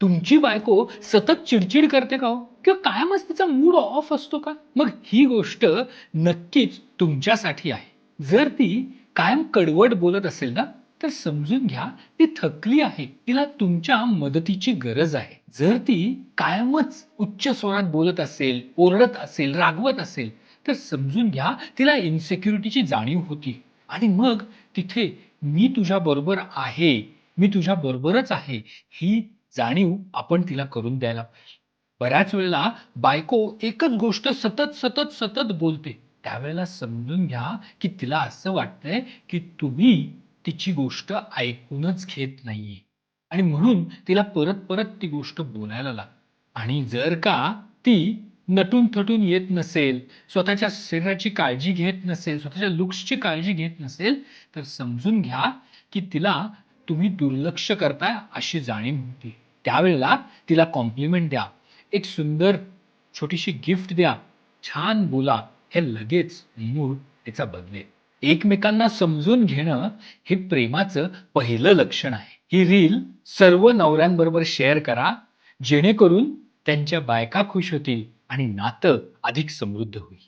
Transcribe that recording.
तुमची बायको सतत चिडचिड करते का हो? किंवा कायमच तिचा मूड ऑफ असतो का? मग ही गोष्ट नक्कीच तुमच्यासाठी आहे. जर ती कायम कडवट बोलत असेल ना तर समजून घ्या ती थकली आहे. तिला तुमच्या मदतीची गरज आहे. जर ती कायमच उच्च स्वरात बोलत असेल ओरडत असेल रागवत असेल तर समजून घ्या तिला इन्सिक्युरिटीची जाणीव होती. आणि मग तिथे मी तुझ्या बरोबर आहे मी तुझ्या बरोबरच आहे ही जाणीव आपण तिला करून द्यायला पाहिजे. बऱ्याच वेळेला बायको एकच गोष्ट सतत सतत सतत बोलते. त्यावेळेला समजून घ्या की तिला असं वाटतंय की तुम्ही तिची गोष्ट ऐकूनच घेत नाहीये. आणि म्हणून तिला परत परत ती गोष्ट बोलायला लाग. आणि जर का ती नटून थटून येत नसेल स्वतःच्या शरीराची काळजी घेत नसेल स्वतःच्या लुक्सची काळजी घेत नसेल तर समजून घ्या की तिला तुम्ही दुर्लक्ष करताय अशी जाणीव होती. त्यावेळेला तिला कॉम्प्लिमेंट द्या. एक सुंदर छोटीशी गिफ्ट द्या. छान बोला. हे लगेच मूड तिचा बदलेल. एकमेकांना समजून घेणं हे प्रेमाचं पहिलं लक्षण आहे. ही रील सर्व नवऱ्यांबरोबर शेअर करा. जेणेकरून त्यांच्या बायका खुश होतील आणि नातं अधिक समृद्ध होईल.